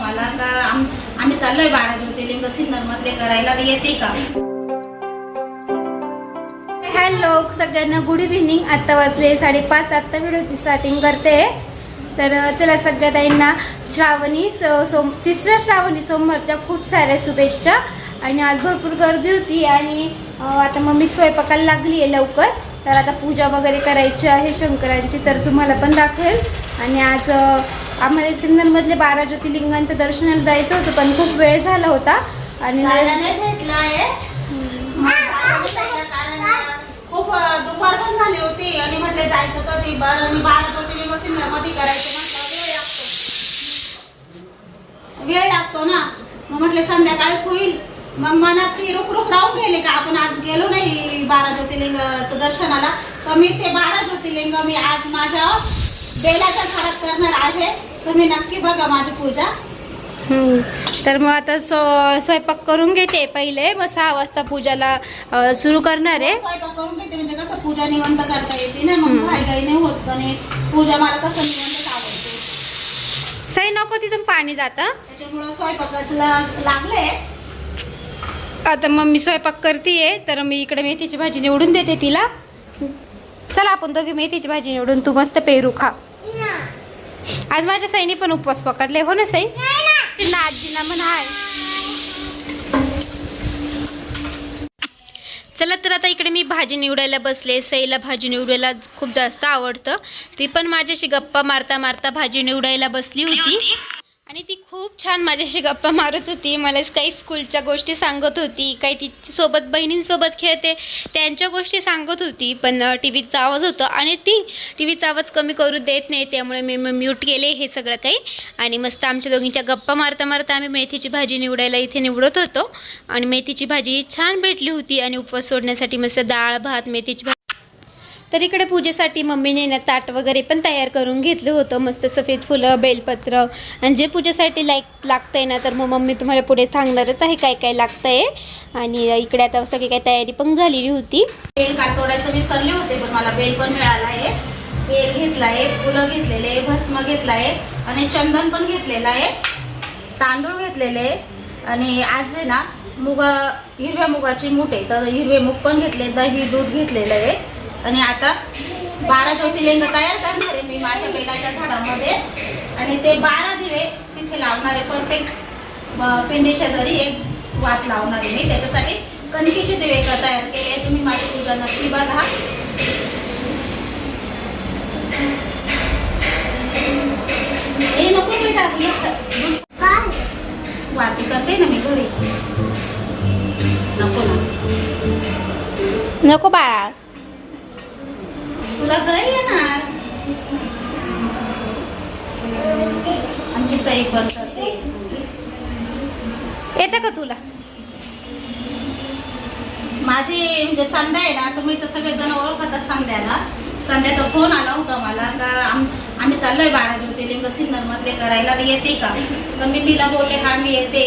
मला का? आम्ही चाललोय बारा ज्योतिर्लिंग सिन्नरमधले करायला. तर येते का? हॅलो सगळ्यांना गुड इव्हिनिंग आत्ता वाजले साडेपाच. आत्ता व्हिडिओची स्टार्टिंग करते. तर चला सगळ्या ताईंना श्रावणी स- सोम तिसऱ्या श्रावणी सोमवारच्या खूप साऱ्या शुभेच्छा. आणि आज भरपूर गर्दी होती आणि आता मम्मी स्वयंपाकाला लागली आहे लवकर. तर आता पूजा वगैरे करायची आहे शंकरांची तर तुम्हाला पण दाखवेल. आणि आज आम्हाला सिन्नरमधले बारा ज्योतिर्लिंगांचं दर्शनाला जायचं होतं पण खूप वेळ झाला होता. आणि भेटला आहे कारण खूप दुपार पण झाली होती. आणि म्हटले जायचं बरं आणि बारा ज्योतिर्लिंग करायचं म्हटलं वेळ लागतो. वेळ लागतो ना? मग म्हटले संध्याकाळीच होईल. मग मनात ती रुक रुक राहून गेले का? आपण आज गेलो नाही बारा ज्योतिर्लिंगचं दर्शनाला. तर मी ते बारा ज्योतिर्लिंग मी आज माझ्या बेलाच्या झाडात करणार आहे. तुम्ही नक्की बघा माझी पूजा. तर मग आता स्व स्वयंपाक करून घेते पहिले. मग सहा वाजता पूजाला सुरू करणार आहे. स्वयंपाक करून घेते. म्हणजे कसं पूजा निवंत करता येते ना. मग. घाई घाई नाही होत. आणि पूजा मला कसं निवंत आवडते. सई नको तिथून पाणी जातं. त्याच्यामुळं स्वयंपाकाचं ला- लागले आता मम्मी स्वयंपाक करते तर मी इकडे मेथीची भाजी निवडून देते तिला. चला आपण दोघी मेथीची भाजी निवडून. तू मस्त पेरू खा. आज माझ्या सईने पण उपवास पकडले हो ना सई? ना आजीना म्हण हाय. चला तर आता इकडे मी भाजी निवडायला बसले. सईला भाजी निवडायला खूप जास्त आवडतं. ती पण माझ्याशी गप्पा मारता मारता भाजी निवडायला बसली होती? आणि ती खूप छान माझ्याशी गप्पा मारत होती. मला काही स्कूलच्या गोष्टी सांगत होती काही तिच्यासोबत सोबत बहिणींसोबत खेळते त्यांच्या गोष्टी सांगत होती. पण टी व्हीचा आवाज होता आणि ती टी व्हीचा आवाज कमी करू देत नाही. त्यामुळे मी म्यूट केले हे सगळं काही. आणि मस्त आमच्या दोघींच्या गप्पा मारता मारता आम्ही मेथीची भाजी निवडायला इथे निवडत होतो. आणि मेथीची भाजी छान भेटली होती आणि उपवास सोडण्यासाठी मस्त डाळ भात मेथीची भाजी तर इकडे पूजेसाठी मम्मीने ना ताट वगैरे पण तयार करून घेतलं होतं. मस्त सफेद फुलं बेलपत्र. आणि जे पूजेसाठी लाईक लागतंय ना तर मग मम्मी तुम्हाला पुढे सांगणारच आहे काय काय लागतंय. आणि इकडे आता सगळी काही तयारी पण झालेली होती. बेल काल विसरले होते पण मला बेल पण मिळाला आहे. बेल घेतला आहे फुलं घेतलेले आहे भस्म घेतला आहे आणि चंदन पण घेतलेलं आहे. तांदूळ घेतलेले आहे आणि आज आहे ना मुग हिरव्या मुगाची मूठ आहे. तर हिरवे मूग पण घेतले दही दूध घेतलेलं आहे. आणि आता बारा ज्योतिर्लिंग तयार करणार आहे मी माझ्या बेलाच्या झाडामध्ये. आणि ते बारा दिवे तिथे लावणार आहे. प्रत्येक पिंडी शेजारी एक वात लावणार आहे मी. त्याच्यासाठी कणकीचे दिवे तयार केले. तुम्ही माझी पूजा नक्की बघा. ए नको बेटा वाती करते ना मी घरी. नको ना नको बाळा. तुला जय येणार. आमची सई पण करते येतं का तुला? माझी म्हणजे संध्या आहे ना तुम्ही तर सगळे जण संध्याला. संध्याचा फोन आला होता मला का आम आम्ही चाललोय बारा ज्योतिर्लिंग सिन्नर मधले करायला तर येते का? तर मी तिला बोलले हा मी येते.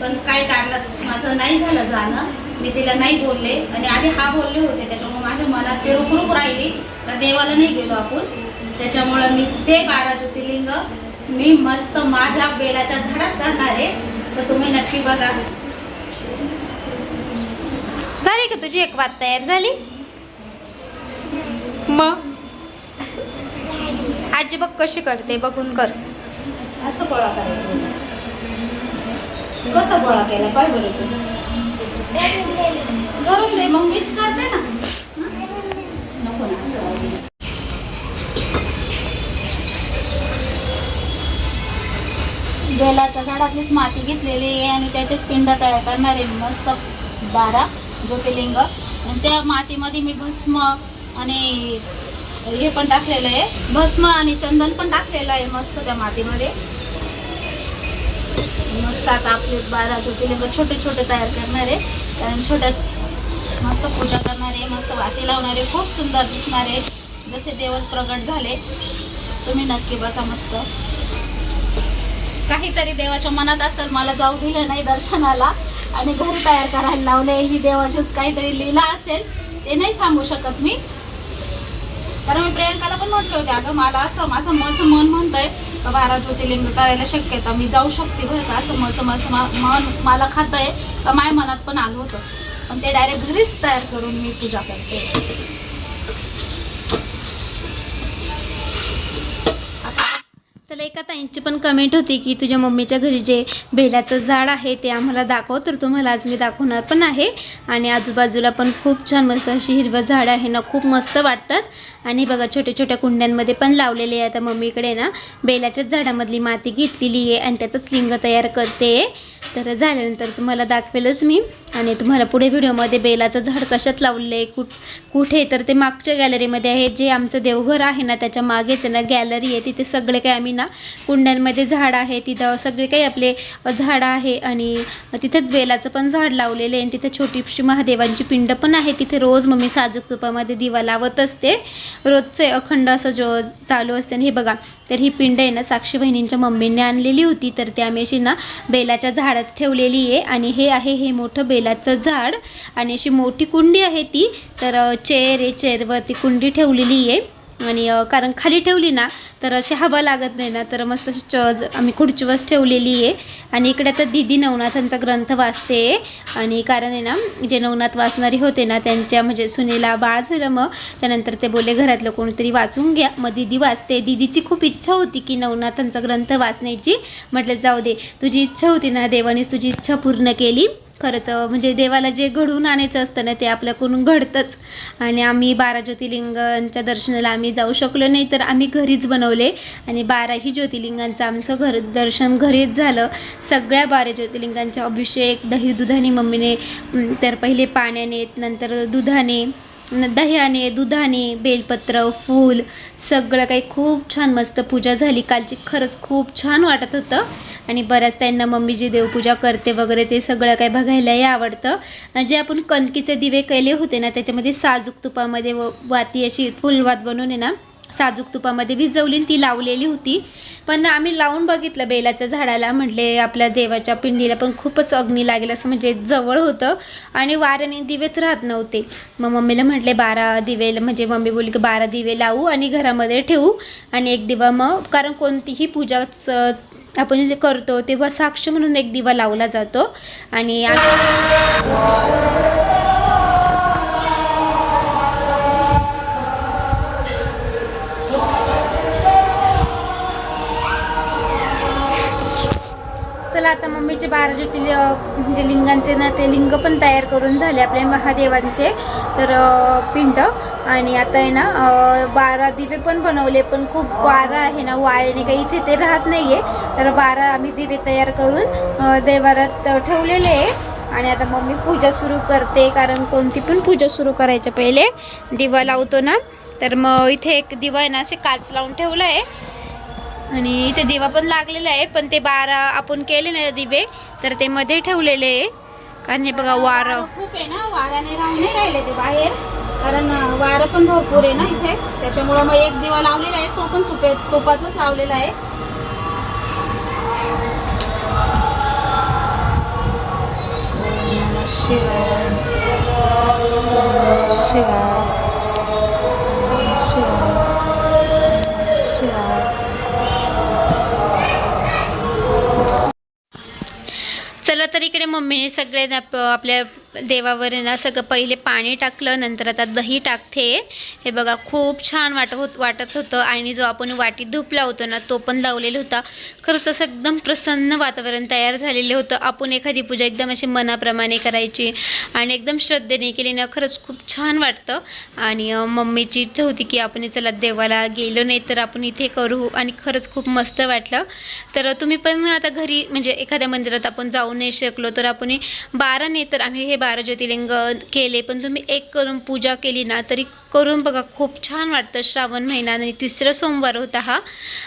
पण काय कारणास माझं नाही झालं जाणं. मी तिला नाही बोलले. आणि आधी हा बोलले होते. त्याच्यामुळे माझ्या मनात ते रुकरुक राहिली. का देवाला नाही गेलो आपण. त्याच्यामुळं मी ते बारा ज्योतिर्लिंग मी मस्त माझ्या बेलाच्या झाडात करणार आहे. तर तुम्ही नक्की बघा. झाली का तुझी एक वात तयार? झाली? मग? आजी बघ कशी करते. बघून कर. असं गोळा करायचं. कसं गोळा केला? पाय बरं तू. करून दे मग मीच करते ना. नको ना असं बेलाच्या झाडातलीच माती घेतलेली आहे आणि त्याचेच पिंड तयार करणार आहे मस्त बारा ज्योतिर्लिंग. आणि त्या मातीमध्ये मी भस्म आणि हे पण टाकलेलं आहे. भस्म आणि चंदन पण टाकलेलं आहे मस्त त्या मातीमध्ये. मस्त आता आपले बारा ज्योतिर्लिंग छोटे छोटे तयार करणार आहे. कारण छोट्यात मस्त पूजा करणार आहे मस्त वाती लावणारे खूप सुंदर दिसणार. आहे जसे देवच प्रगट झाले तुम्ही नक्की बघा मस्त. काहीतरी देवाच्या मनात असेल मला जाऊ दिलं नाही दर्शनाला. आणि घरी तयार करायला लावले ही देवाचीच काहीतरी लीला असेल ते नाही सांगू शकत मी. कारण मी प्रियंकाला पण म्हटलं होते अगं मला असं माझं माझं मन म्हणतंय बारा ज्योतिर्लिंग करायला शक्यता मी जाऊ शकते बरं का? असं माझं माझं मन मला खातं आहे. का माझ्या मनात पण आलं होतं. पण ते डायरेक्ट घरीच तयार करून मी पूजा करते. चला एका ताईंची पण कमेंट होती की तुझ्या मम्मीच्या घरी जे बेलाचं झाड आहे ते आम्हाला दाखव. तर तुम्हाला आज मी दाखवणार पण आहे. आणि आजूबाजूला पण खूप छान मस्त अशी हिरवं झाड आहे ना खूप मस्त वाटतात. आणि बघा छोट्या छोट्या कुंड्यांमध्ये पण लावलेले आहे. आता मम्मीकडे ना बेलाच्याच झाडामधली माती घेतलेली आहे आणि त्यातच लिंग तयार करते तर झाल्यानंतर तुम्हाला दाखवेलच मी. आणि तुम्हाला पुढे व्हिडिओमध्ये बेलाचं झाड कशात लावलेलं आहे कुठ कुठे तर ते मागच्या गॅलरीमध्ये आहे. जे आमचं देवघर आहे ना त्याच्या मागेच ना गॅलरी आहे. तिथे सगळे काही आम्ही ना कुंड्यांमध्ये झाड आहे. तिथं सगळे काही आपले झाडं आहे. आणि तिथेच बेलाचं पण झाड लावलेलं आहे. आणि तिथे छोटीशी महादेवांची पिंड पण आहे. तिथे रोज मम्मी साजूक तुपामध्ये दिवा लावत असते. रोजचे अखंड असं जो चालू असते आणि हे बघा तर ही पिंड आहे ना साक्षी बहिणींच्या मम्मीने आणलेली होती तर ती आम्ही अशी ना बेलाच्या झाडात ठेवलेली आहे आणि हे आहे हे मोठं बेलाचं झाड आणि अशी मोठी कुंडी आहे ती तर चेअर आहे चेअरवरती कुंडी ठेवलेली आहे. आणि कारण खाली ठेवली ना तर अशी हवा लागत नाही ना तर मस्त अशी चज आम्ही खुर्चीवरच ठेवलेली आहे. आणि इकडे तर दिदी नवनाथांचा ग्रंथ वाचते आणि कारण आहे ना जे नवनाथ वाचणारी होते ना त्यांच्या म्हणजे सुनेला बाळ झालं मग त्यानंतर ते बोलले घरातलं कोणीतरी वाचून घ्या. मग दिदी वाचते. दिदीची खूप इच्छा होती की नवनाथांचा ग्रंथ वाचण्याची. म्हटलं जाऊ दे तुझी इच्छा होती ना देवानेच तुझी इच्छा पूर्ण केली. खरंच म्हणजे देवाला जे घडवून आणायचं असतं ना ते आपल्याकडून घडतंच. आणि आम्ही बारा ज्योतिर्लिंगांच्या दर्शनाला आम्ही जाऊ शकलो नाही तर आम्ही घरीच बनवले. आणि बाराही ज्योतिर्लिंगांचं आमचं घर दर्शन घरीच झालं. सगळ्या बारा ज्योतिर्लिंगांचा अभिषेक दही दुधाने मम्मीने तर पहिले पाण्याने नंतर दुधाने दह्याने दुधाने बेलपत्र फूल सगळं काही खूप छान मस्त पूजा झाली. कालची खरंच खूप छान वाटत होतं. आणि बऱ्याच त्यांना मम्मी जी देवपूजा करते वगैरे ते सगळं काही बघायलाही आवडतं. जे आपण कणकीचे दिवे केले होते ना त्याच्यामध्ये साजूक तुपामध्ये व वाती अशी फुलवात बनवून आहे ना साजूक तुपामध्ये भिजवली आणि ती लावलेली होती. पण आम्ही लावून बघितलं बेलाच्या झाडाला म्हटले आपल्या देवाच्या पिंडीला पण खूपच अग्नी लागेल असं म्हणजे जवळ होतं आणि वाऱ्याने दिवेच राहत नव्हते. मग मम्मीला म्हटले बारा दिवे म्हणजे मम्मी बोलली की बारा दिवे लावू आणि घरामध्ये ठेवू आणि एक दिवा मग कारण कोणतीही पूजाच आपण जे करतो तेव्हा साक्ष म्हणून एक दिवा लावला जातो आणि देवीचे चला बारा ज्योतिर्लि म्हणजे लिंगांचे ना ते लिंग पण तयार करून झाले आपले महादेवांचे. तर पिंड आणि आता आहे ना बारा दिवे पण बनवले पण खूप वारा आहे ना वाऱ्याने काही इथे ते राहत नाही आहे तर बारा आम्ही दिवे तयार करून देवारात ठेवलेले आहे. आणि आता मम्मी पूजा सुरू करते कारण कोणती पण पूजा सुरू करायच्या पहिले दिवा लावतो ना. तर मग इथे एक दिवा आहे ना असे काच लावून ठेवला आहे. आणि इथे दिवा पण लागलेला आहे पण ते बारा आपण केले ना दिवे तर ते मध्ये ठेवलेले आहे. कारण हे बघा वारं खूप आहे ना वाऱ्याने राहून नाही राहिले ते बाहेर. कारण वारं पण भरपूर आहे ना इथे. त्याच्यामुळं मग एक दिवा लावलेला आहे तो पण तुपे तुपाचाच लावलेला आहे. शिवाय. शिवाय. मम्मीने सगळे प- आपल्या देवावर ना सगळं पहिले पाणी टाकलं नंतर आता दही टाकते. हे बघा खूप छान वाटत होत वाटत होतं. आणि जो आपण वाटीत धूप लावतो ना तो पण लावलेला होता. खरंच असं एकदम प्रसन्न वातावरण तयार झालेलं होतं. आपण एखादी पूजा एकदम अशी मनाप्रमाणे करायची आणि एकदम श्रद्धेने केली ना खरंच खूप छान वाटतं. आणि मम्मीची इच्छा होती की आपण चला देवाला गेलो नाही तर आपण इथे करू. आणि खरंच खूप मस्त वाटलं. तर तुम्ही पण आता घरी म्हणजे एखाद्या मंदिरात आपण जाऊ नाही शकलो तर आपण बारा नाही तर आम्ही हे बारा ज्योतिर्लिंग केले पण तुम्ही एक करून पूजा केली ना तरी करून बघा खूप छान वाटतं श्रावण महिना. आणि तिसरा सोमवार होता हा.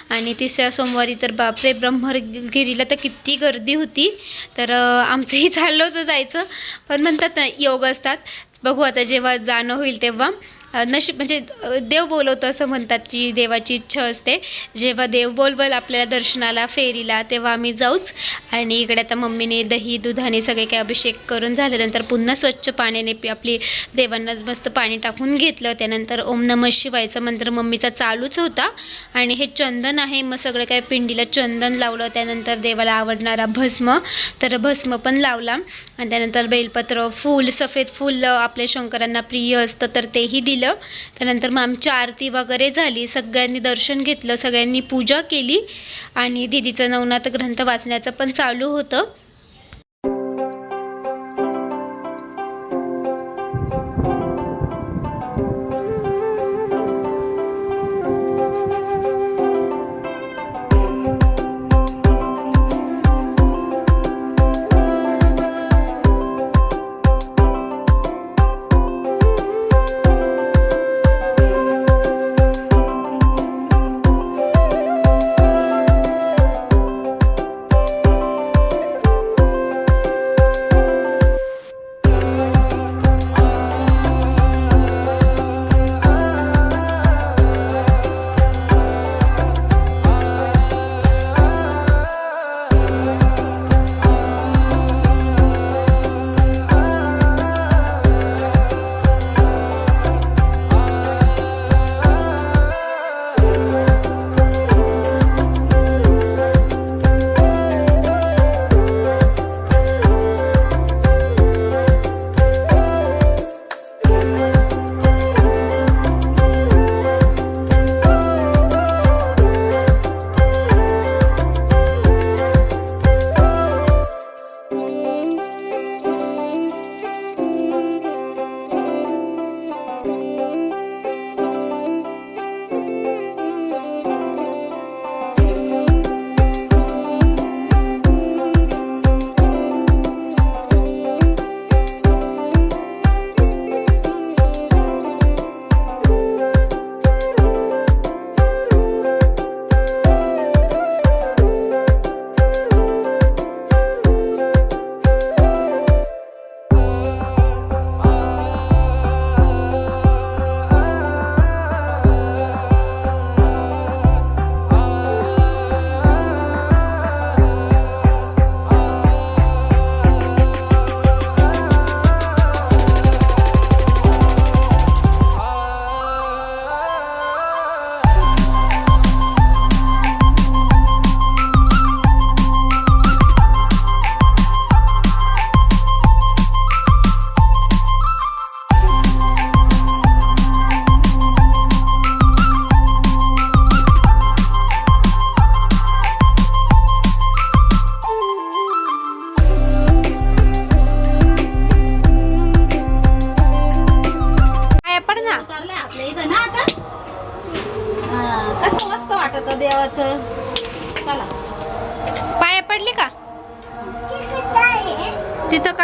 आणि तिसऱ्या सोमवारी तर बापरे ब्रह्मगिरीला तर किती गर्दी होती. तर आमचंही चाललं होतं जायचं. पण म्हणतात ना योग असतात. बघू आता जेव्हा जाणं होईल तेव्हा. नशीब म्हणजे देव बोलवतो असं म्हणतात की देवाची इच्छा असते. जेव्हा देव बोलवल आपल्याला दर्शनाला फेरीला तेव्हा आम्ही जाऊच. आणि इकडे आता मम्मीने दही दुधाने सगळे काही अभिषेक करून झाल्यानंतर पुन्हा स्वच्छ पाण्याने पी- आपली देवांना मस्त पाणी टाकून घेतलं. त्यानंतर ओम नमः शिवायचा मंत्र मम्मीचा चालूच होता. आणि हे चंदन आहे मग सगळं काय पिंडीला चंदन लावलं. त्यानंतर देवाला आवडणारा भस्म तर भस्म पण लावला. आणि त्यानंतर बेलपत्र फूल सफेद फूल आपल्या शंकरांना प्रिय असतं तर तेही दिलं. त्यानंतर मग आमची आरती वगैरे झाली. सगळ्यांनी दर्शन घेतलं. सगळ्यांनी पूजा केली. आणि दिदीचं नवनाथ ग्रंथ वाचण्याचं पण चालू होतं.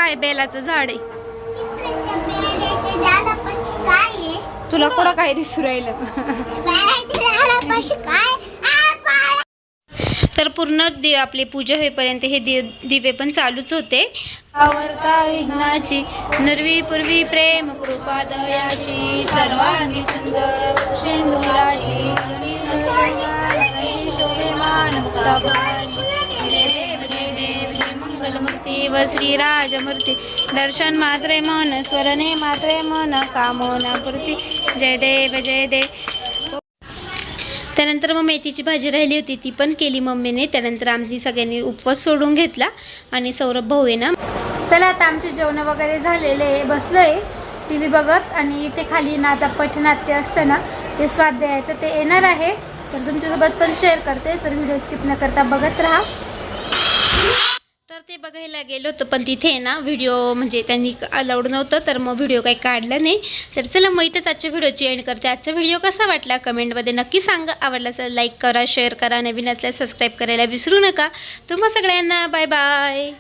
काय बेलाचं झाड आहे? तुला कुठं काय दिसू राहिलं? तर पूर्ण दि आपली पूजा होईपर्यंत हे दि दिवे पण चालूच होते. आवरता विघ्नाची नरवी पूर्वी प्रेम कृपा दयाची सर्वांगी सुंदर शेंदुराची मुक्ताफळाची. मूर्ती व श्रीराजमूर्ती. दर्शन मात्रे मन स्वरणे मात्रे मन कामोना पूर्ती जय देव जय देव. त्यानंतर मग मेथीची भाजी राहिली होती ती पण केली मम्मीने. त्यानंतर आमची सगळ्यांनी उपवास सोडून घेतला आणि सौरभ भाऊ आहे ना. चला आता आमचे जेवण वगैरे झालेले आहे. बसलो आहे टी व्ही बघत आणि इथे खाली ना आता पठनाट्य असतं ना ते स्वाद द्यायचं ते येणार आहे. तर तुमच्यासोबत पण शेअर करते. तर व्हिडिओ स्किप न करता बघत राहा. तर ते बघायला गेलो होतो पण तिथे आहे ना व्हिडिओ म्हणजे त्यांनी अलाउड नव्हतं तर मग व्हिडिओ काही काढला नाही. तर चला मग इथंच आजच्या व्हिडिओची एंड करते. आजचा व्हिडिओ कसा वाटला? कमेंटमध्ये नक्की सांगा. आवडला असेल लाईक करा शेअर करा. नवीन असल्यास सबस्क्राईब करायला विसरू नका. तुम्हा सगळ्यांना बाय बाय